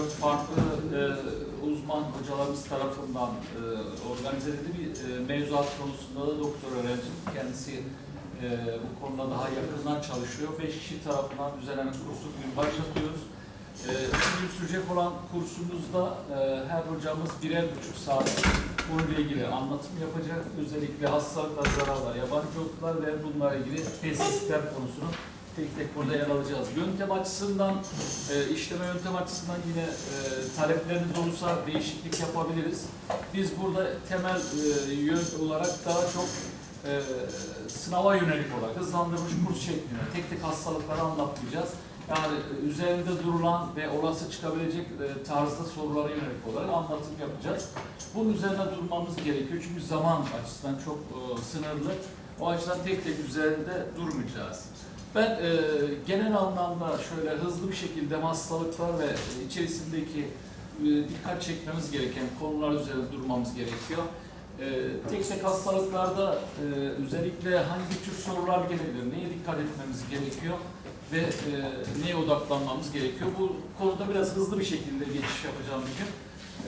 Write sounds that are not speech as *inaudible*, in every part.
dört farklı e, uzman hocalarımız tarafından e, organize edildi bir e, mevzuat konusunda da doktor öğrencim. Kendisi e, bu konuda daha yakından çalışıyor. Beş kişi tarafından düzenlenen kursu bugün başlatıyoruz. E, iki gün sürecek olan kursumuzda e, her hocamız birer buçuk saat konuyla ilgili anlatım yapacak. Özellikle hastalıklar, zararlar, yabancı otlar ve bunlarla ilgili tesisler konusunu tek tek burada yer alacağız. Yöntem açısından, e, işleme yöntem açısından yine e, talepleriniz olursa değişiklik yapabiliriz. Biz burada temel e, yön olarak daha çok e, sınava yönelik olarak hızlandırılmış kurs şeklinde tek tek hastalıkları anlatmayacağız. Yani üzerinde durulan ve olası çıkabilecek e, tarzda sorulara yönelik olarak anlatım yapacağız. Bunun üzerine durmamız gerekiyor çünkü zaman açısından çok e, sınırlı. O açıdan tek tek üzerinde durmayacağız. Ben e, genel anlamda şöyle hızlı bir şekilde hastalıklar ve içerisindeki e, dikkat çekmemiz gereken konular üzerinde durmamız gerekiyor. E, tek tek hastalıklarda e, özellikle hangi tür sorular gelebilir, neye dikkat etmemiz gerekiyor ve e, neye odaklanmamız gerekiyor. Bu konuda biraz hızlı bir şekilde geçiş yapacağım bugün.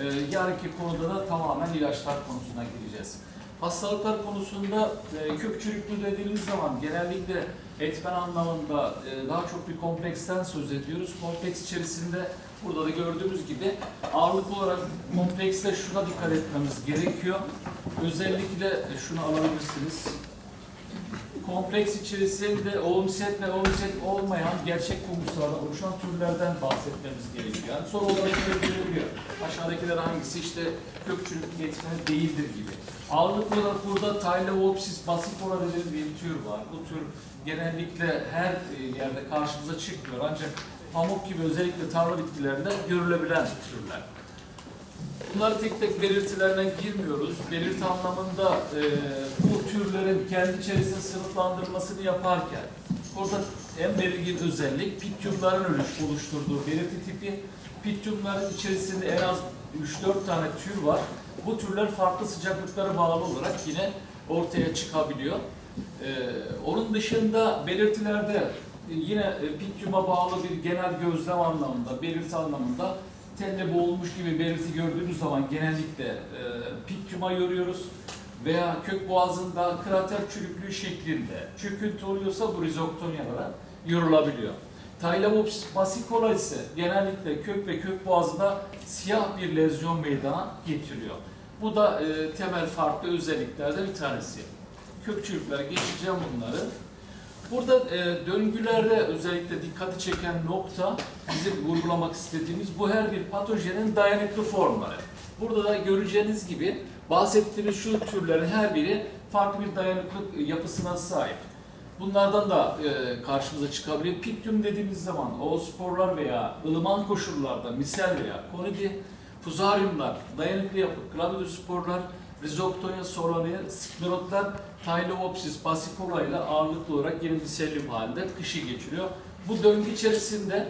E, yarınki konuda da tamamen ilaçlar konusuna gireceğiz. Hastalıklar konusunda e, kök çürüklüğü dediğimiz zaman genellikle etmen anlamında e, daha çok bir kompleksten söz ediyoruz. Kompleks içerisinde burada da gördüğümüz gibi ağırlık olarak komplekste şuna dikkat etmemiz gerekiyor. Özellikle e, şunu alabilirsiniz. Kompleks içerisinde olumset ve olumset olmayan gerçek humuslardan oluşan türlerden bahsetmemiz gerekiyor. Yani soru olarak görülüyor. Aşağıdakiler hangisi işte kök çürüklük etmeni değildir gibi. Olarak burada Tyloopsis basifora dediğimiz bir tür var. Bu tür genellikle her e, yerde karşımıza çıkmıyor. Ancak pamuk gibi özellikle tarla bitkilerinde görülebilen türler. Bunları tek tek belirtilerine girmiyoruz. Belirti anlamında e, bu türlerin kendi içerisinde sınıflandırmasını yaparken burada en belirgin özellik pityumların oluşturduğu belirti tipi. Pityumların içerisinde en az 3-4 tane tür var. Bu türler farklı sıcaklıklara bağlı olarak yine ortaya çıkabiliyor. Ee, onun dışında belirtilerde yine e, pityuma bağlı bir genel gözlem anlamında, belirti anlamında telle boğulmuş gibi belirti gördüğümüz zaman genellikle e, pityuma yoruyoruz veya kök boğazında krater çürüklüğü şeklinde çöküntü oluyorsa bu rizoktonyalara yorulabiliyor. Tylops basicola ise genellikle kök ve kök boğazında siyah bir lezyon meydana getiriyor. Bu da e, temel farklı özelliklerden bir tanesi. Kök çürüklere geçeceğim bunları. Burada e, döngülerde özellikle dikkati çeken nokta bizim vurgulamak istediğimiz bu her bir patojenin dayanıklı formları. Burada da göreceğiniz gibi bahsettiğimiz şu türlerin her biri farklı bir dayanıklık yapısına sahip. Bunlardan da e, karşımıza çıkabilir. Piktum dediğimiz zaman oosporlar veya ılıman koşullarda misel veya konidi, fuzaryumlar, dayanıklı yapı, glamidosporlar, Rhizoctonia solanae, sklerotlar, Tyloopsis basicola ile ağırlıklı olarak yeni bir selyum halinde kışı geçiriyor. Bu döngü içerisinde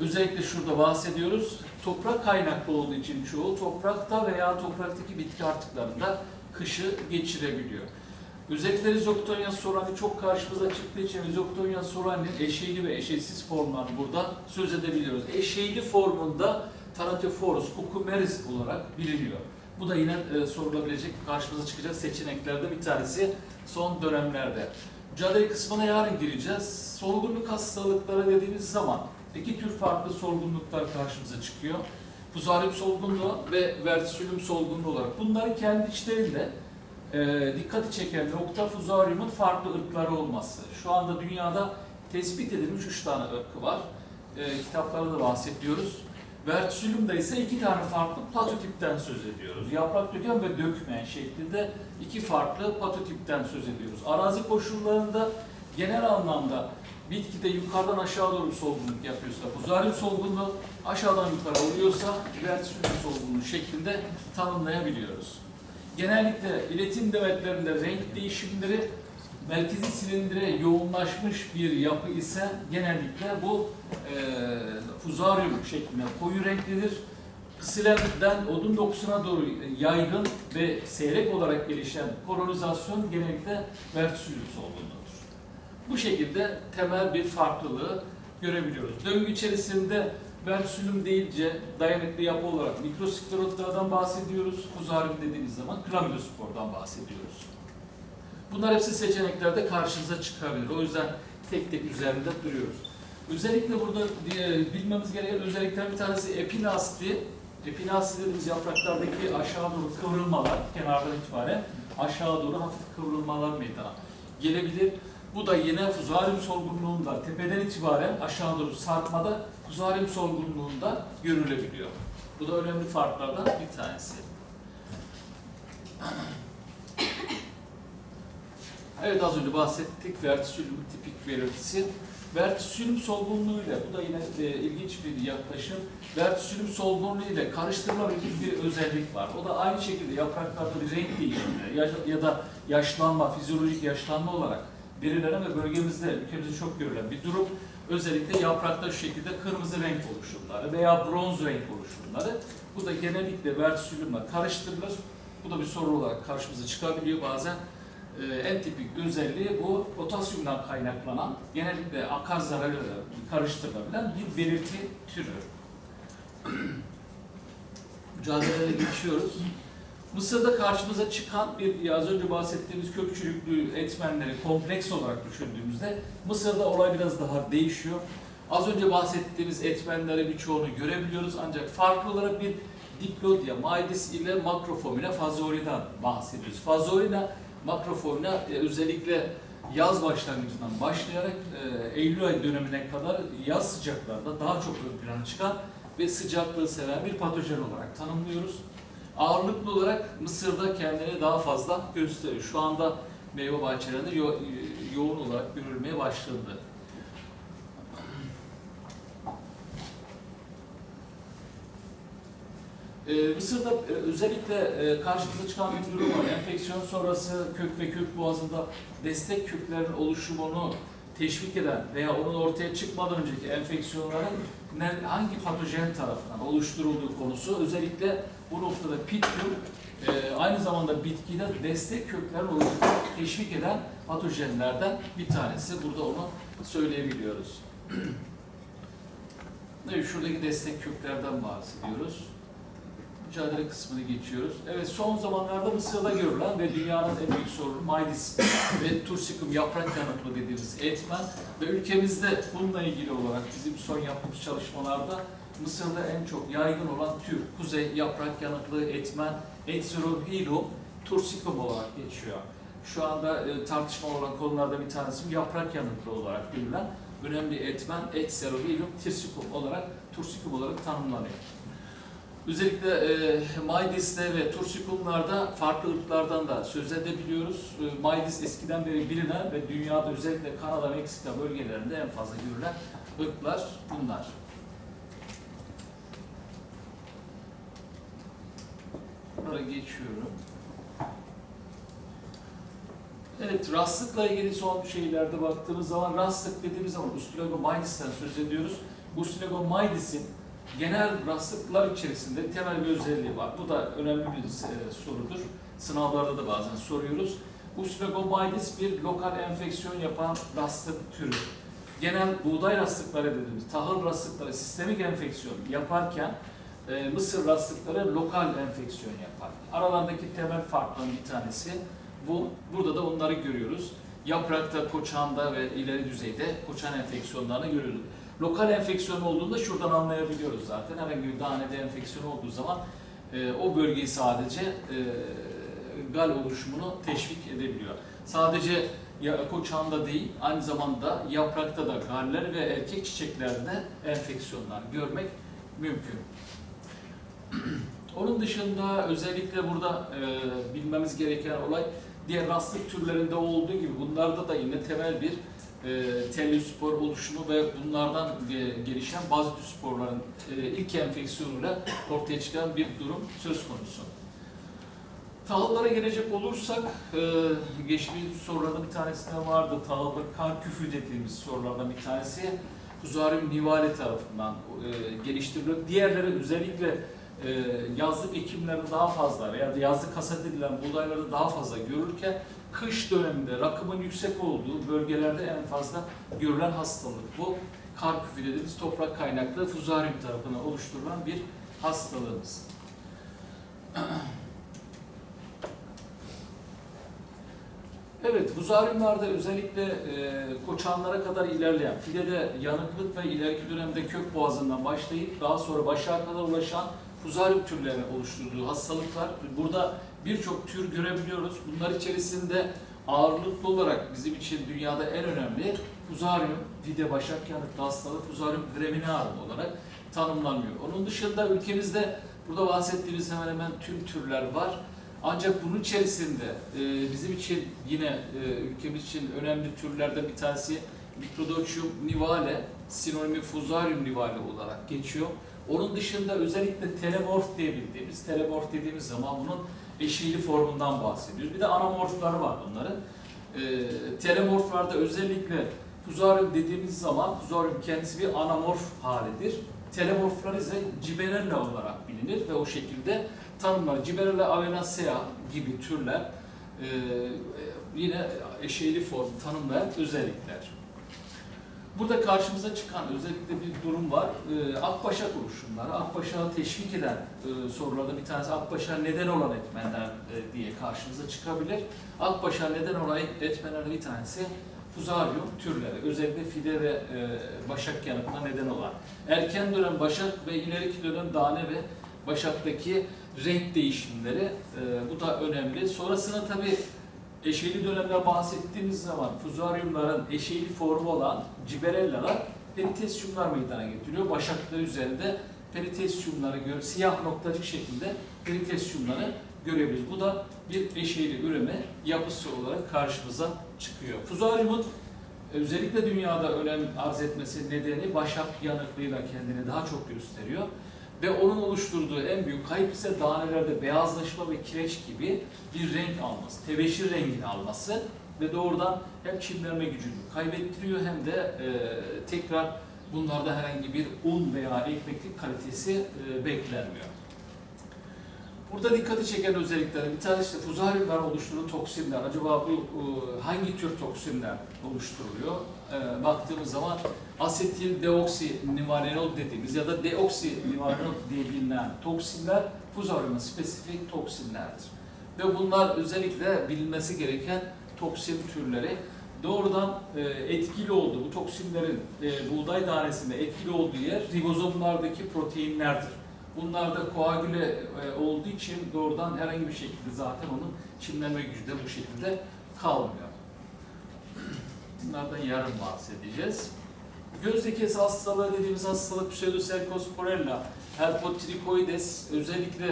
özellikle şurada bahsediyoruz. Toprak kaynaklı olduğu için çoğu toprakta veya topraktaki bitki artıklarında kışı geçirebiliyor. Özellikle Rhizoctonia solani çok karşımıza çıktığı için Rhizoctonia solani'nin eşeyli ve eşeğsiz formlarını burada söz edebiliyoruz. Eşeyli formunda Thanatophorus cucumeris olarak biliniyor. Bu da yine e, sorulabilecek, karşımıza çıkacak seçeneklerden bir tanesi son dönemlerde. Mücadele kısmına yarın gireceğiz. Solgunluk hastalıkları dediğimiz zaman iki tür farklı solgunluklar karşımıza çıkıyor. Fuzaryum solgunluğu ve vertisülüm solgunluğu olarak. Bunların kendi içlerinde e, dikkati çeken nokta fuzaryumun farklı ırkları olması. Şu anda dünyada tespit edilmiş üç tane ırkı var. E, kitaplarda da bahsediyoruz. Vertisülüm'de ise iki tane farklı patotipten söz ediyoruz. Yaprak döken ve dökmeyen şeklinde iki farklı patotipten söz ediyoruz. Arazi koşullarında genel anlamda bitkide yukarıdan aşağı doğru solgunluk yapıyorsa, fuzaryum solgunluğu aşağıdan yukarı oluyorsa vertisülüm solgunluğu şeklinde tanımlayabiliyoruz. Genellikle iletim demetlerinde renk değişimleri merkezi silindire yoğunlaşmış bir yapı ise genellikle bu e, fuzaryum şeklinde koyu renklidir. Kısilemden odun dokusuna doğru yaygın ve seyrek olarak gelişen kolonizasyon genellikle vertisülüm solgunluğudur. Bu şekilde temel bir farklılığı görebiliyoruz. Döngü içerisinde Versilüm deyince dayanıklı yapı olarak mikrosklerotlardan bahsediyoruz. Kuzarim dediğimiz zaman klamidospordan bahsediyoruz. Bunlar hepsi seçeneklerde karşınıza çıkabilir. O yüzden tek tek üzerinde duruyoruz. Özellikle burada diye- bilmemiz gereken özellikler bir tanesi epinasti. Epinasti dediğimiz yapraklardaki aşağı doğru kıvrılmalar, kenardan itibaren aşağı doğru hafif kıvrılmalar meydana gelebilir. Bu da yine fuzaryum solgunluğunda tepeden itibaren aşağı doğru sarkmada fuzaryum solgunluğunda görülebiliyor. Bu da önemli farklardan bir tanesi. Evet az önce bahsettik vertisülüm tipik belirtisi. Vertisülüm solgunluğuyla, bu da yine e, ilginç bir yaklaşım. Vertisülüm solgunluğu ile karıştırılabilecek bir özellik var. O da aynı şekilde yapraklarda bir renk değişimi ya, ya da yaşlanma, fizyolojik yaşlanma olarak belirlenen ve bölgemizde, ülkemizde çok görülen bir durum. Özellikle yaprakta şu şekilde kırmızı renk oluşumları veya bronz renk oluşumları. Bu da genellikle vertisülümle karıştırılır. Bu da bir sorun olarak karşımıza çıkabiliyor bazen. Ee, en tipik özelliği bu potasyumdan kaynaklanan genellikle akar zararıyla karıştırılabilen bir belirti türü. *clears throat* Mücadeleye geçiyoruz. Mısır'da karşımıza çıkan bir az önce bahsettiğimiz kök etmenleri kompleks olarak düşündüğümüzde Mısır'da olay biraz daha değişiyor. Az önce bahsettiğimiz etmenleri birçoğunu görebiliyoruz ancak farklı olarak bir Diplodia, Maidis ile Macrophomina fazolina bahsediyoruz. Fazolina, Macrophomina e, özellikle yaz başlangıcından başlayarak e, Eylül ayı dönemine kadar yaz sıcaklarında daha çok ön plana çıkan ve sıcaklığı seven bir patojen olarak tanımlıyoruz. Ağırlıklı olarak Mısır'da kendini daha fazla gösteriyor. Şu anda meyve bahçelerinde yo- yoğun olarak görülmeye başlandı. Ee, Mısır'da e, özellikle e, karşımıza çıkan bir durum var. Enfeksiyon sonrası kök ve kök boğazında destek köklerin oluşumunu teşvik eden veya onun ortaya çıkmadan önceki enfeksiyonların hangi patojen tarafından oluşturulduğu konusu özellikle bu noktada pitgum e, aynı zamanda bitkide destek köklerin oluşumunu teşvik eden patojenlerden bir tanesi. Burada onu söyleyebiliyoruz. *clears throat* Evet, şuradaki destek köklerden bahsediyoruz mücadele kısmını geçiyoruz. Evet son zamanlarda Mısır'da görülen ve dünyanın en büyük sorunu Maydis ve Tursikum yaprak yanıklı dediğimiz etmen ve ülkemizde bununla ilgili olarak bizim son yaptığımız çalışmalarda Mısır'da en çok yaygın olan tür kuzey yaprak yanıklı etmen Exerohilum tursikum olarak geçiyor. Şu anda e, tartışma olan konularda bir tanesi yaprak yanıklı olarak görülen önemli etmen Exerohilum tursikum olarak tursikum olarak tanımlanıyor. Özellikle e, Maydis'te ve Tursikumlar'da farklı ırklardan da söz edebiliyoruz. E, Maydis eskiden beri bilinen ve dünyada özellikle Kanada, Meksika bölgelerinde en fazla görülen ırklar bunlar. Bunlara geçiyorum. Evet, rastlıkla ilgili son şeylerde baktığımız zaman rastlık dediğimiz zaman Ustilogomydis'ten söz ediyoruz. Ustilogomydis'in genel rastlıklar içerisinde temel bir özelliği var. Bu da önemli bir e, sorudur. Sınavlarda da bazen soruyoruz. Ustilogomydis bir lokal enfeksiyon yapan rastlık türü. Genel buğday rastlıkları dediğimiz tahıl rastlıkları sistemik enfeksiyon yaparken e, mısır rastlıkları lokal enfeksiyon yapar. Aralarındaki temel farkların bir tanesi bu. Burada da onları görüyoruz. Yaprakta, koçanda ve ileri düzeyde koçan enfeksiyonlarını görüyoruz. Lokal enfeksiyon olduğunda şuradan anlayabiliyoruz zaten. Herhangi bir danede enfeksiyon olduğu zaman e, o bölgeyi sadece e, gal oluşumunu teşvik edebiliyor. Sadece koçanda değil, aynı zamanda yaprakta da galler ve erkek çiçeklerde enfeksiyonlar görmek mümkün. *clears throat* Onun dışında özellikle burada e, bilmemiz gereken olay diğer rastlık türlerinde olduğu gibi bunlarda da yine temel bir e, teliospor oluşumu ve bunlardan e, gelişen bazitosporların e, ilk enfeksiyonuyla ortaya çıkan bir durum söz konusu. Tahıllara gelecek olursak, e, geçtiğimiz sorularda bir tanesi de vardı. Tahılda kar küfü dediğimiz sorulardan bir tanesi. Kuzaryum nivale tarafından e, geliştiriliyor. Diğerleri özellikle e, yazlık ekimlerde daha fazla veya yazlık hasat edilen buğdaylarda daha fazla görülürken kış döneminde rakımın yüksek olduğu bölgelerde en fazla görülen hastalık bu. kar küfü dediğimiz toprak kaynaklı fuzaryum tarafından oluşturulan bir hastalığımız. *clears throat* Evet, fuzaryumlarda özellikle e, koçanlara kadar ilerleyen, fidede yanıklık ve ileriki dönemde kök boğazından başlayıp daha sonra başağa kadar ulaşan fuzaryum türlerinin oluşturduğu hastalıklar. Burada birçok tür görebiliyoruz. Bunlar içerisinde ağırlıklı olarak bizim için dünyada en önemli fuzaryum, fide başak yanıklı hastalığı, fuzaryum graminearum olarak tanımlanıyor. Onun dışında ülkemizde burada bahsettiğimiz hemen hemen tüm türler var. Ancak bunun içerisinde e, bizim için yine e, ülkemiz için önemli türlerden bir tanesi Microdochium nivale, sinonimi Fusarium nivale olarak geçiyor. Onun dışında özellikle telemorf diye bildiğimiz, telemorf dediğimiz zaman bunun eşiğli formundan bahsediyoruz. Bir de anamorfları var bunların. E, telemorflarda özellikle Fusarium dediğimiz zaman Fusarium kendisi bir anamorf halidir. Telemorflar ise Giberella olarak bilinir ve o şekilde tanımlar. Giberella avenacea gibi türler e, yine eşeğli form tanımlayan özellikler. Burada karşımıza çıkan özellikle bir durum var. E, Akbaşak oluşumları. Akbaşağı teşvik eden e, sorularda bir tanesi Akbaşağı neden olan etmenler e, diye karşımıza çıkabilir. Akbaşağı neden olan etmenlerden bir tanesi fuzaryum türleri. Özellikle fide ve e, başak yanıkına neden olan. Erken dönem başak ve ileriki dönem tane ve başaktaki renk değişimleri e, bu da önemli. Sonrasında tabi eşeğli dönemde bahsettiğimiz zaman fuzaryumların eşeğli formu olan ciberellalar peritesyumlar meydana getiriyor. Başaklar üzerinde peritesyumları gör, siyah noktacık şeklinde peritesyumları görebiliriz. Bu da bir eşeğli üreme yapısı olarak karşımıza çıkıyor. Fuzaryumun özellikle dünyada önem arz etmesi nedeni başak yanıklığıyla kendini daha çok gösteriyor. Ve onun oluşturduğu en büyük kayıp ise danelerde beyazlaşma ve kireç gibi bir renk alması, tebeşir rengini alması ve doğrudan hem çimlenme gücünü kaybettiriyor hem de e, tekrar bunlarda herhangi bir un veya ekmeklik kalitesi e, beklenmiyor. Burada dikkati çeken özellikler bir tanesi de fuzaryumlar oluşturduğu toksinler. Acaba bu e, hangi tür toksinler oluşturuluyor? E, baktığımız zaman asetil deoksinivalenol dediğimiz ya da deoksinivalenol diye bilinen toksinler fuzaryuma spesifik toksinlerdir. Ve bunlar özellikle bilinmesi gereken toksin türleri doğrudan e, etkili olduğu, bu toksinlerin e, buğday tanesinde etkili olduğu yer ribozomlardaki proteinlerdir. Bunlar da koagüle e, olduğu için doğrudan herhangi bir şekilde zaten onun çimlenme gücü de bu şekilde kalmıyor. Bunlardan yarın bahsedeceğiz. Göz lekesi hastalığı dediğimiz hastalık pseudoserkosporella, herpotrikoides özellikle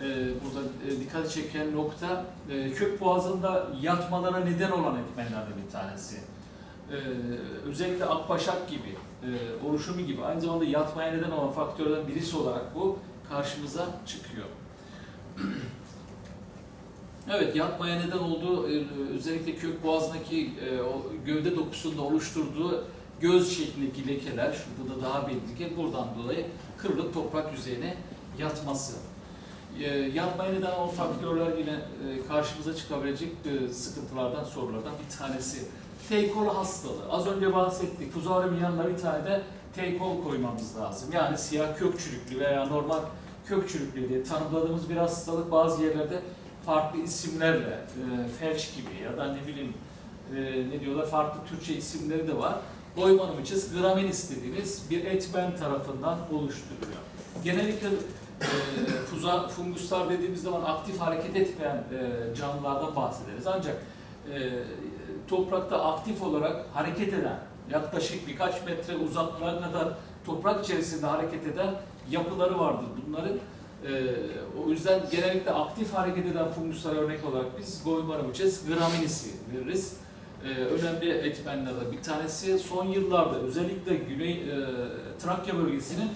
e, burada e, dikkat çeken nokta e, kök boğazında yatmalara neden olan etmenlerden bir tanesi. E, özellikle akbaşak gibi, e, oluşumu gibi aynı zamanda yatmaya neden olan faktörlerden birisi olarak bu karşımıza çıkıyor. *clears throat* Evet, yatmaya neden olduğu e, özellikle kök boğazındaki e, o gövde dokusunda oluşturduğu göz şeklindeki lekeler, şurada da daha belirgin, buradan dolayı kırılıp toprak yüzeyine yatması. E, yatmaya neden olan faktörler yine e, karşımıza çıkabilecek e, sıkıntılardan, sorulardan bir tanesi. Teykol hastalığı. Az önce bahsettik. Fuzaryum yanına bir tane de teykol koymamız lazım. Yani siyah kök çürüklü veya normal kök çürüklü diye tanımladığımız bir hastalık bazı yerlerde farklı isimlerle, e, felç gibi ya da ne bileyim e, ne diyorlar farklı Türkçe isimleri de var. Goymanımıçız graminis dediğimiz bir etmen tarafından oluşturuluyor. Genellikle e, fuza, funguslar dediğimiz zaman aktif hareket etmeyen e, canlılardan bahsederiz. Ancak e, toprakta aktif olarak hareket eden, yaklaşık birkaç metre uzaklığa kadar toprak içerisinde hareket eden yapıları vardır bunların. Ee, o yüzden genellikle aktif hareket eden funguslara örnek olarak biz Goymaramices graminis'i veririz. Ee, önemli etmenlerden bir tanesi son yıllarda özellikle Güney e, Trakya bölgesinin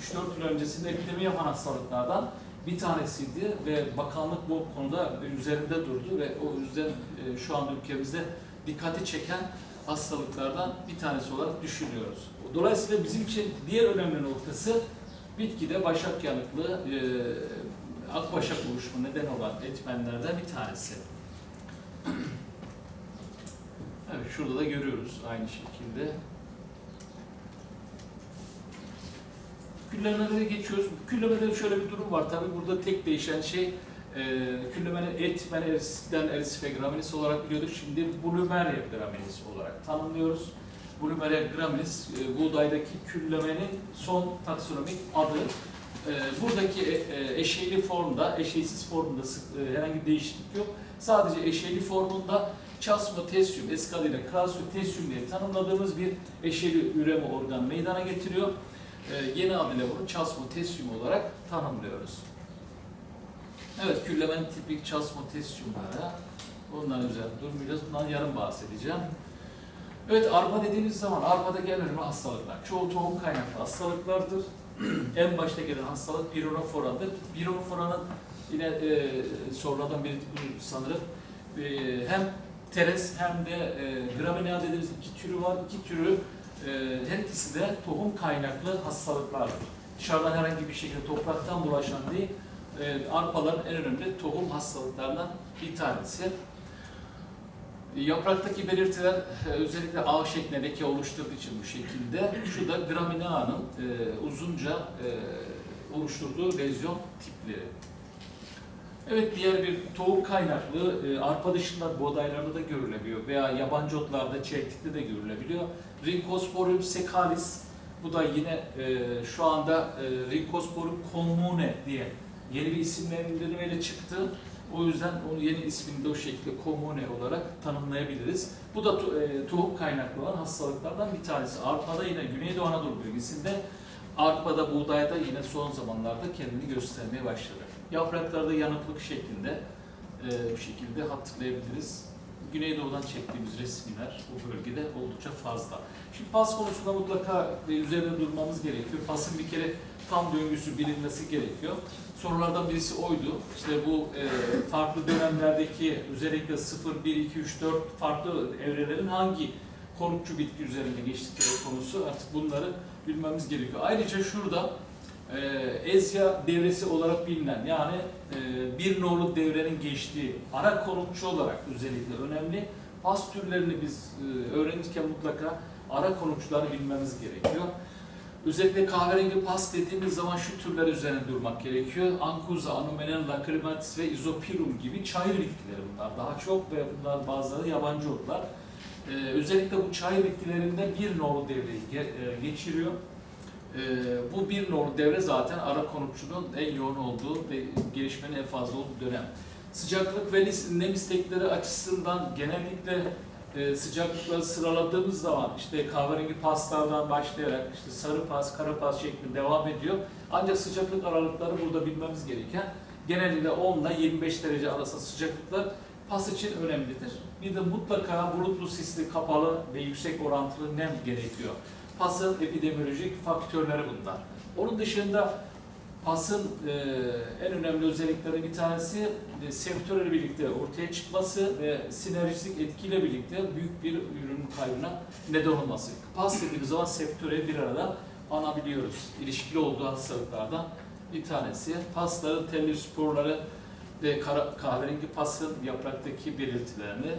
3-4 yıl öncesinde epidemi yapan hastalıklardan bir tanesiydi ve bakanlık bu konuda üzerinde durdu ve o yüzden e, şu anda ülkemizde dikkati çeken hastalıklardan bir tanesi olarak düşünüyoruz. Dolayısıyla bizim için diğer önemli noktası bitkide başak yanıklı e, akbaşak oluşumu neden olan etmenlerden bir tanesi. Evet şurada da görüyoruz aynı şekilde. Küllemelere geçiyoruz. Küllemede şöyle bir durum var. Tabii burada tek değişen şey e, küllemenin et, ben erisiden erisife graminis olarak biliyorduk. Şimdi blumeria graminis olarak tanımlıyoruz. Blumeria graminis e, buğdaydaki küllemenin son taksonomik adı. E, buradaki e, e, eşeyli formda, eşeysiz formunda sık- e, herhangi bir değişiklik yok. Sadece eşeyli formunda Chasmotesyum, eskadıyla Crassiotesyum diye tanımladığımız bir eşeli üreme organı meydana getiriyor. Ee, yeni adıyla bunu Chasmotesyum olarak tanımlıyoruz. Evet, küllemen tipik Chasmotesyumlara bunların üzerinde durmayacağız. Bundan yarın bahsedeceğim. Evet, arpa dediğimiz zaman arpada gelen üreme hastalıklar. Çoğu tohum kaynaklı hastalıklardır. *clears throat* en başta gelen hastalık Pirinofora'dır. Pirinofora'nın yine e, sorulardan biri sanırım e, hem teres hem de e, graminea dediğimiz iki türü var. İki türü her ikisi de tohum kaynaklı hastalıklardır. Dışarıdan herhangi bir şekilde topraktan bulaşan değil, e, arpaların en önemli tohum hastalıklarından bir tanesi. Yapraktaki belirtiler e, özellikle ağ şeklinde leke oluşturduğu için bu şekilde. Şu da graminea'nın e, uzunca oluşturduğu lezyon tipleri. Evet diğer bir tohum kaynaklı e, arpa dışında buğdaylarda da görülebiliyor veya yabancı otlarda çeltikte de görülebiliyor. Rhincosporium secalis bu da yine e, şu anda e, Rhincosporium commune diye yeni bir isimlendirmeyle çıktı. O yüzden onu yeni ismini de o şekilde commune olarak tanımlayabiliriz. Bu da e, tohum kaynaklı olan hastalıklardan bir tanesi. Arpada yine Güneydoğu Anadolu bölgesinde Arpada, buğdayda yine son zamanlarda kendini göstermeye başladı. Yapraklarda yanıklık şeklinde e, bu şekilde hatırlayabiliriz. Güneydoğu'dan çektiğimiz resimler bu bölgede oldukça fazla. Şimdi pas konusunda mutlaka e, üzerinde durmamız gerekiyor. Pasın bir kere tam döngüsü bilinmesi gerekiyor. Sorulardan birisi oydu. İşte bu e, farklı dönemlerdeki özellikle 0, 1, 2, 3, 4 farklı evrelerin hangi korukçu bitki üzerinde geçtikleri konusu artık bunları bilmemiz gerekiyor. Ayrıca şurada e, Ezya devresi olarak bilinen yani e, bir nolu devrenin geçtiği ara korukçu olarak özellikle önemli. Pas türlerini biz e, öğrenirken mutlaka ara konukçuları bilmemiz gerekiyor. Özellikle kahverengi pas dediğimiz zaman şu türler üzerine durmak gerekiyor. Ankuza, Anomenen, Lacrimatis ve Isopirum gibi çayır bitkileri bunlar daha çok ve bunlar bazıları yabancı otlar. Ee, özellikle bu çay bitkilerinde bir nolu devreyi ge- e, bu bir nolu devre zaten ara konukçunun en yoğun olduğu ve gelişmenin en fazla olduğu dönem. Sıcaklık ve nem istekleri açısından genellikle e, sıcaklıkları sıraladığımız zaman işte kahverengi paslardan başlayarak işte sarı pas, kara pas şeklinde devam ediyor. Ancak sıcaklık aralıkları burada bilmemiz gereken genellikle 10 ile 25 derece arası sıcaklıklar pas için önemlidir. Bir de mutlaka bulutlu sisli, kapalı ve yüksek orantılı nem gerekiyor. Pasın epidemiolojik faktörleri bunlar. Onun dışında pasın e, en önemli özellikleri bir tanesi e, sektörle birlikte ortaya çıkması ve sinerjistik etkiyle birlikte büyük bir ürün kaybına neden olması. Pas dediğimiz zaman sektöre bir arada anabiliyoruz. İlişkili olduğu hastalıklardan bir tanesi. Pasların telli sporları ve kahverengi pasın yapraktaki belirtilerini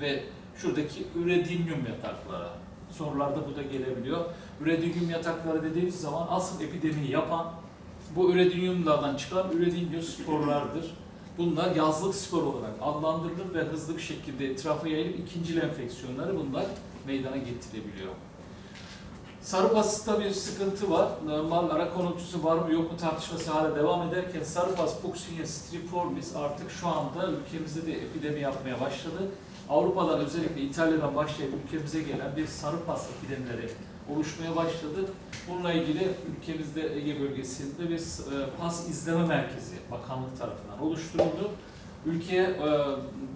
ve şuradaki üredinyum yatakları. Sorularda bu da gelebiliyor. Üredinyum yatakları dediğimiz zaman asıl epidemiyi yapan bu üredinyumlardan çıkan üredinyum sporlardır. Bunlar yazlık spor olarak adlandırılır ve hızlı bir şekilde etrafa yayılıp ikinci enfeksiyonları bunlar meydana getirebiliyor. Sarı pasısta bir sıkıntı var. Normal ara konukçusu var mı yok mu tartışması hala devam ederken sarı pas Puccinia striformis artık şu anda ülkemizde de epidemi yapmaya başladı. Avrupa'dan özellikle İtalya'dan başlayıp ülkemize gelen bir sarı pas epidemileri oluşmaya başladı. Bununla ilgili ülkemizde Ege bölgesinde bir e, pas izleme merkezi bakanlık tarafından oluşturuldu. Ülkeye e,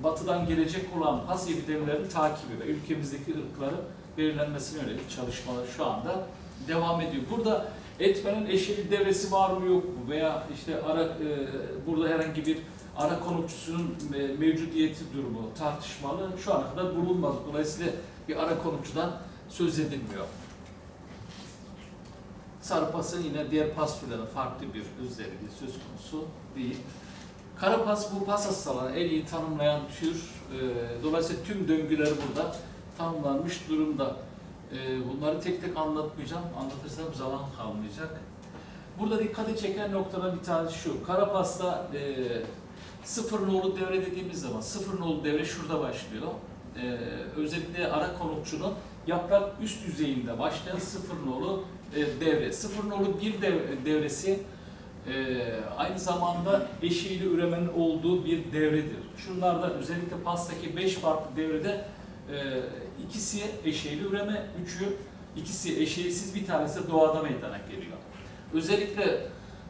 batıdan gelecek olan pas epidemilerinin takibi ve ülkemizdeki ırkların belirlenmesine yönelik çalışmalar şu anda devam ediyor. Burada etmenin eşeli devresi var mı yok mu veya işte ara e, burada herhangi bir ara konukçusunun mevcudiyeti durumu tartışmalı şu ana kadar bulunmadı. Dolayısıyla bir ara konukçudan söz edilmiyor. Sarpas'ın yine diğer pas farklı bir özelliği söz konusu değil. Karapas bu pas hastalarını en iyi tanımlayan tür. E, dolayısıyla tüm döngüleri burada tanımlanmış durumda. E, bunları tek tek anlatmayacağım. Anlatırsam zaman kalmayacak. Burada dikkati çeken noktadan bir tanesi şu. Karapas'ta e, sıfır nolu devre dediğimiz zaman sıfır nolu devre şurada başlıyor. E, özellikle ara konukçunun yaprak üst yüzeyinde başlayan sıfır nolu e, devre. Sıfır nolu bir dev- devresi e, aynı zamanda eşeğli üremenin olduğu bir devredir. Şunlarda özellikle pastaki 5 farklı devrede e, ikisi eşeğli üreme, üçü ikisi eşeğsiz bir tanesi doğada meydana geliyor. Özellikle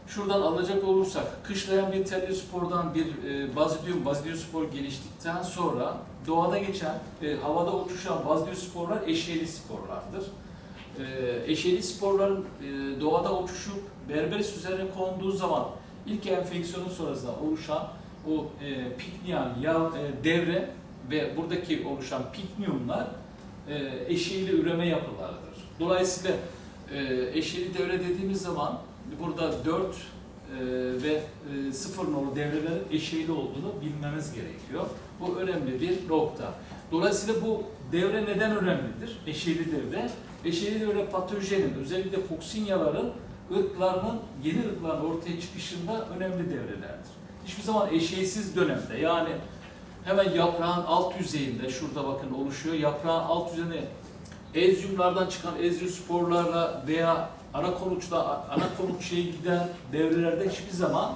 şuradan alacak olursak kışlayan bir teliospordan bir e, bazidium, bazidiospor geliştikten sonra doğada geçen, e, havada uçuşan bazidiosporlar eşeğli sporlardır. E, eşeğli sporların e, doğada uçuşup berberis üzerine konduğu zaman ilk enfeksiyonun sonrasında oluşan o e, pikniyan ya e, devre ve buradaki oluşan pikniyumlar e, eşeğli üreme yapılarıdır. Dolayısıyla e, eşeğli devre dediğimiz zaman burada 4 e, ve e, 0 nolu devrelerin eşeğli olduğunu bilmemiz gerekiyor. Bu önemli bir nokta. Dolayısıyla bu devre neden önemlidir? Eşeğli devre. Eşeğli devre patojenin, özellikle foksinyaların ırklarının, yeni ırkların ortaya çıkışında önemli devrelerdir. Hiçbir zaman eşeğsiz dönemde yani hemen yaprağın alt yüzeyinde, şurada bakın oluşuyor, yaprağın alt yüzeyinde ezyumlardan çıkan ezyosporlarla veya ana konukçla, ana konukçuya giden devrelerde hiçbir zaman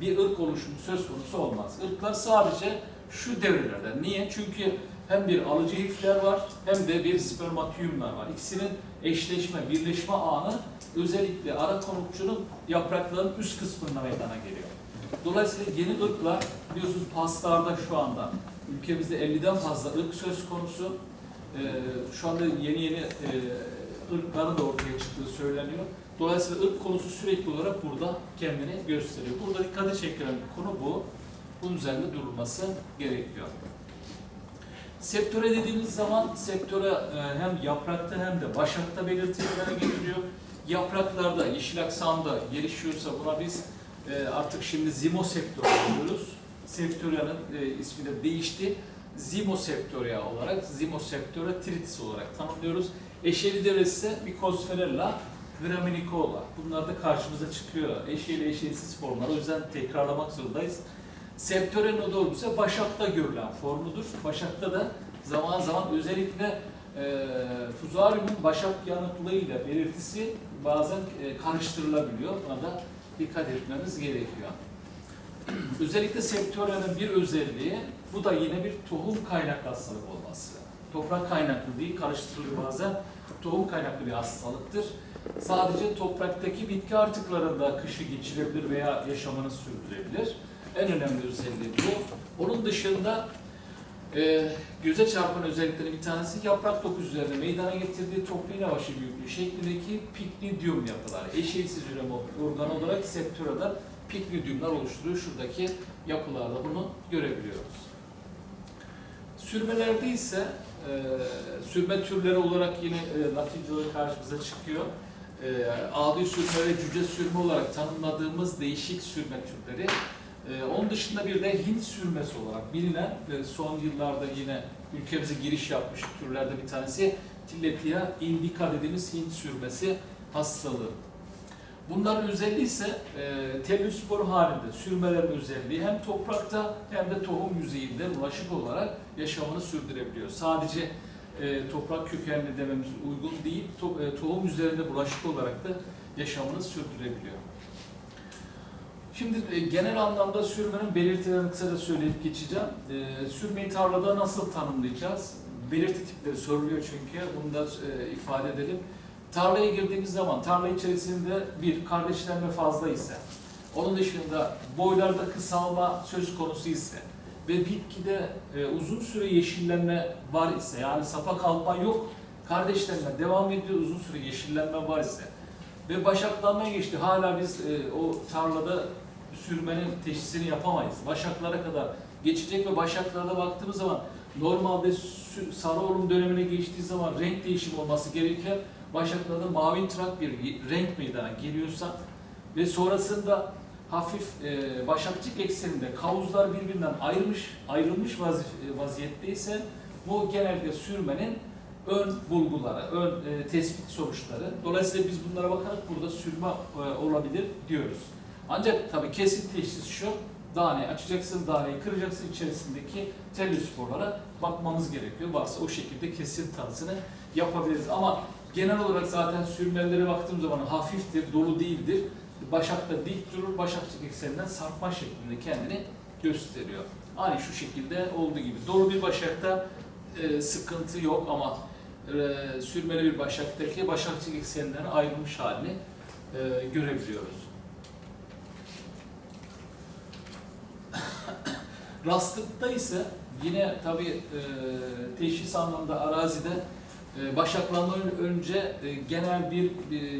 bir ırk oluşumu söz konusu olmaz. Irklar sadece şu devrelerde. Niye? Çünkü hem bir alıcı hifler var hem de bir spermatiyumlar var. İkisinin eşleşme, birleşme anı özellikle ara konukçunun yapraklarının üst kısmında meydana geliyor. Dolayısıyla yeni ırklar biliyorsunuz paslarda şu anda ülkemizde 50'den fazla ırk söz konusu. Ee, şu anda yeni yeni e, ırkların da ortaya çıktığı söyleniyor. Dolayısıyla ırk konusu sürekli olarak burada kendini gösteriyor. Burada dikkati çekilen konu bu. Bunun üzerinde durulması gerekiyor. Sektöre dediğimiz zaman sektöre e, hem yaprakta hem de başakta belirtileri getiriyor. Yapraklarda, yeşil aksamda gelişiyorsa buna biz e, artık şimdi zimosektörya diyoruz. Sektöryanın e, ismi de değişti. Zimosektörya olarak, zimosektörya tritis olarak tanımlıyoruz. Eşeli devresi ise Mycosferella graminicola. Bunlar da karşımıza çıkıyor. Eşeli eşelisiz formlar. O yüzden tekrarlamak zorundayız. Septore nodol ise başakta görülen formudur. Başakta da zaman zaman özellikle e, fuzaryumun başak yanıklığıyla belirtisi bazen e, karıştırılabiliyor. Buna da dikkat etmemiz gerekiyor. Özellikle sektörlerin bir özelliği, bu da yine bir tohum kaynaklı hastalık olması. Toprak kaynaklı değil, karıştırılıyor bazen. Tohum kaynaklı bir hastalıktır. Sadece topraktaki bitki artıklarında kışı geçirebilir veya yaşamını sürdürebilir. En önemli özelliği bu. Onun dışında e, göze çarpan özellikleri bir tanesi yaprak dokusu üzerinde meydana getirdiği toprağın başı büyüklüğü şeklindeki piknidium yapılar. Eşeğsiz üreme organı olarak septörada piknidiumlar oluşturuyor. Şuradaki yapılarda bunu görebiliyoruz. Sürmelerde ise sürme türleri olarak yine e, Latince'de karşımıza çıkıyor. E, adi sürme ve cüce sürme olarak tanımladığımız değişik sürme türleri. E, onun dışında bir de Hint sürmesi olarak bilinen ve son yıllarda yine ülkemize giriş yapmış türlerde bir tanesi Tilapia indica dediğimiz Hint sürmesi hastalığı. Bunların özelliği ise e, teliospor halinde sürmelerin özelliği hem toprakta hem de tohum yüzeyinde bulaşık olarak yaşamını sürdürebiliyor. Sadece e, toprak kökenli dememiz uygun değil, to, e, tohum üzerinde bulaşık olarak da yaşamını sürdürebiliyor. Şimdi e, genel anlamda sürmenin belirtilerini kısaca söyleyip geçeceğim. E, sürmeyi tarlada nasıl tanımlayacağız? Belirti tipleri soruluyor çünkü, bunu da e, ifade edelim. Tarlaya girdiğimiz zaman tarla içerisinde bir kardeşlenme fazla ise, onun dışında boylarda kısalma söz konusu ise ve bitkide e, uzun süre yeşillenme var ise, yani sapa kalma yok, kardeşlenme devam ediyor, uzun süre yeşillenme var ise ve başaklanmaya geçti, hala biz e, o tarlada sürmenin teşhisini yapamayız. Başaklara kadar geçecek ve başaklarda baktığımız zaman normalde sarı olum dönemine geçtiği zaman renk değişimi olması gerekir. Başaklarda mavi trak bir renk meydana geliyorsa ve sonrasında hafif e, başakçık ekseninde kavuzlar birbirinden ayrılmış ayrılmış vazif, e, bu genellikle sürmenin ön bulguları, ön e, tespit sonuçları. Dolayısıyla biz bunlara bakarak burada sürme e, olabilir diyoruz. Ancak tabii kesin teşhis şu, daneyi açacaksın, daneyi kıracaksın, içerisindeki telüsporlara bakmamız gerekiyor. Varsa o şekilde kesin tanısını yapabiliriz. Ama genel olarak zaten sürmelere baktığım zaman hafiftir, dolu değildir. Başakta dik durur, başakçık ekseninden sarkma şeklinde kendini gösteriyor. Aynı şu şekilde olduğu gibi. Dolu bir başakta e, sıkıntı yok ama e, sürmeli bir başaktaki başakçık ekseninden ayrılmış halini e, görebiliyoruz. *coughs* Rastlıkta ise yine tabii e, teşhis anlamında arazide başaklanmadan önce e, genel bir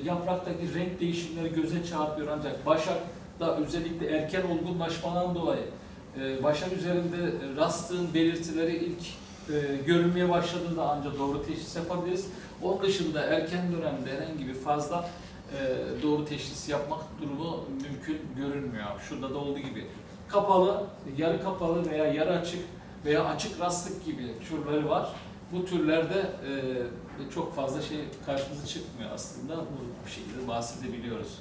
yapraktaki renk değişimleri göze çarpıyor ancak başakta özellikle erken olgunlaşmadan dolayı e, başak üzerinde rastlığın belirtileri ilk e, görünmeye başladığında ancak doğru teşhis yapabiliriz. Onun dışında erken dönemde herhangi bir fazla doğru teşhis yapmak durumu mümkün görünmüyor. Şurada da olduğu gibi. Kapalı, yarı kapalı veya yarı açık veya açık rastlık gibi türleri var. Bu türlerde e, çok fazla şey karşımıza çıkmıyor aslında. Bu şekilde bahsedebiliyoruz.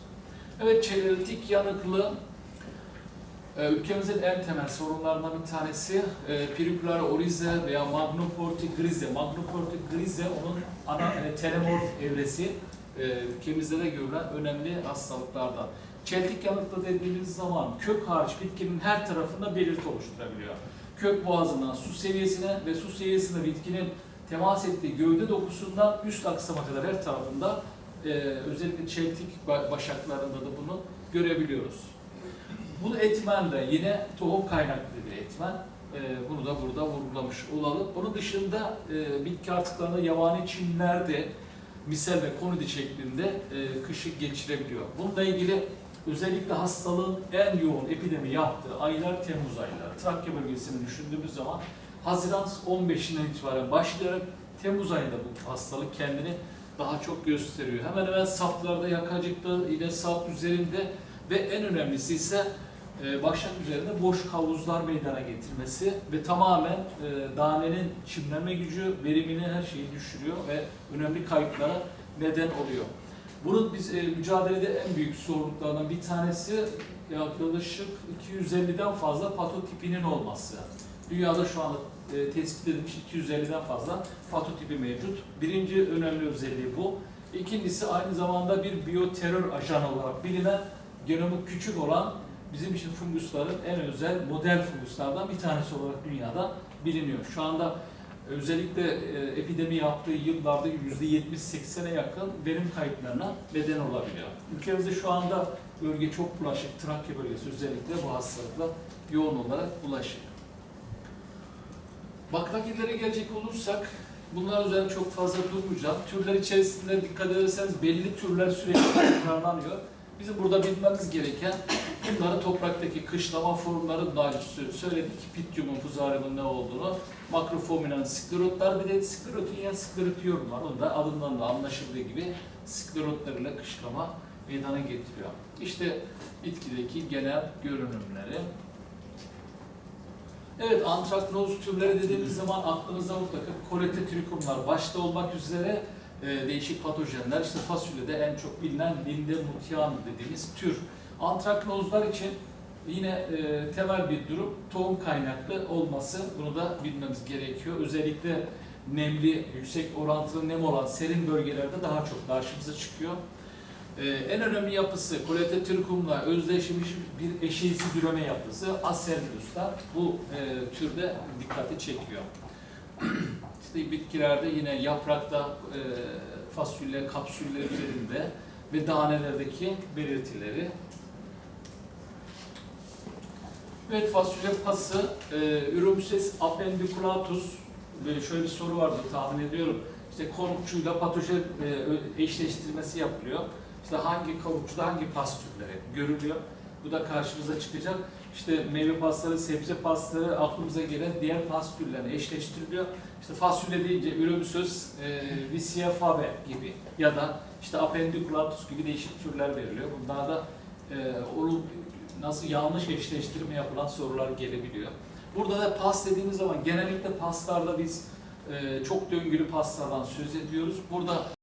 Evet, çevrelitik yanıklı e, ülkemizin en temel sorunlarından bir tanesi e, pirikular orize veya magnoporti grize. Magnoporti grize onun ana e, telemorf evresi e, ülkemizde de görülen önemli hastalıklardan. Çeltik yanıklı dediğimiz zaman kök hariç bitkinin her tarafında belirti oluşturabiliyor. Kök boğazından su seviyesine ve su seviyesinde bitkinin temas ettiği gövde dokusundan üst aksama kadar her tarafında e, özellikle çeltik ba- başaklarında da bunu görebiliyoruz. Bu etmen de yine tohum kaynaklı bir etmen. E, bunu da burada vurgulamış olalım. Onun dışında e, bitki artıklarında yabani çimlerde misel ve konidi şeklinde e, kışı geçirebiliyor. Bununla ilgili özellikle hastalığın en yoğun epidemi yaptığı aylar Temmuz ayları. Trakya bölgesini düşündüğümüz zaman Haziran 15'inden itibaren başlayarak Temmuz ayında bu hastalık kendini daha çok gösteriyor. Hemen hemen saplarda, yakacıkta, yine sap üzerinde ve en önemlisi ise e, başak üzerinde boş kavuzlar meydana getirmesi ve tamamen e, danenin çimlenme gücü, verimini her şeyi düşürüyor ve önemli kayıplara neden oluyor. Bunun biz e, mücadelede en büyük sorumluluklarından bir tanesi yaklaşık 250'den fazla patotipinin olması. Dünyada şu anda e, tespit edilmiş 250'den fazla patotipi mevcut. Birinci önemli özelliği bu. İkincisi aynı zamanda bir biyoterör ajanı olarak bilinen genomu küçük olan bizim için fungusların en özel model funguslardan bir tanesi olarak dünyada biliniyor. Şu anda özellikle e, epidemi yaptığı yıllarda %70-80'e yakın verim kayıplarına neden olabiliyor. Ülkemizde şu anda bölge çok bulaşık, Trakya bölgesi özellikle bu hastalıkla yoğun olarak bulaşık. Baklagillere gelecek olursak bunlar üzerine çok fazla durmayacağım. Türler içerisinde dikkat ederseniz belli türler sürekli tekrarlanıyor. Bizim burada bilmemiz gereken bunların topraktaki kışlama formları sö- söyledik. Pityumun, fuzariumun ne olduğunu, makrofominan sklerotlar bir de sklerotin sklerotiyorum var. Onu da adından da anlaşıldığı gibi sklerotlarıyla kışlama meydana getiriyor. İşte bitkideki genel görünümleri. Evet, antraknoz türleri dediğimiz zaman aklımıza mutlaka koletetrikumlar başta olmak üzere e, değişik patojenler. İşte fasulyede en çok bilinen Linde mutian dediğimiz tür. Antraknozlar için yine e, temel bir durum tohum kaynaklı olması. Bunu da bilmemiz gerekiyor. Özellikle nemli, yüksek orantılı nem olan serin bölgelerde daha çok karşımıza çıkıyor. Ee, en önemli yapısı koletetrikumla özdeşmiş bir eşeğsi düreme yapısı Acerbius'ta bu e, türde dikkati çekiyor. İşte bitkilerde yine yaprakta e, fasulye, kapsüller üzerinde ve tanelerdeki belirtileri. Evet fasulye pası, e, Ürümses appendiculatus, böyle şöyle bir soru vardı tahmin ediyorum. İşte konukçuyla patojen e, eşleştirmesi yapılıyor. İşte hangi kavukçuda hangi pas türleri görülüyor. Bu da karşımıza çıkacak. İşte meyve pasları, sebze pasları aklımıza gelen diğer pas türlerine eşleştiriliyor. İşte fasulye deyince ürümsöz, e, Vicia fabe gibi ya da işte appendiculatus gibi değişik türler veriliyor. Bunlar da e, onu nasıl yanlış eşleştirme yapılan sorular gelebiliyor. Burada da pas dediğimiz zaman genellikle paslarda biz e, çok döngülü pastadan söz ediyoruz. Burada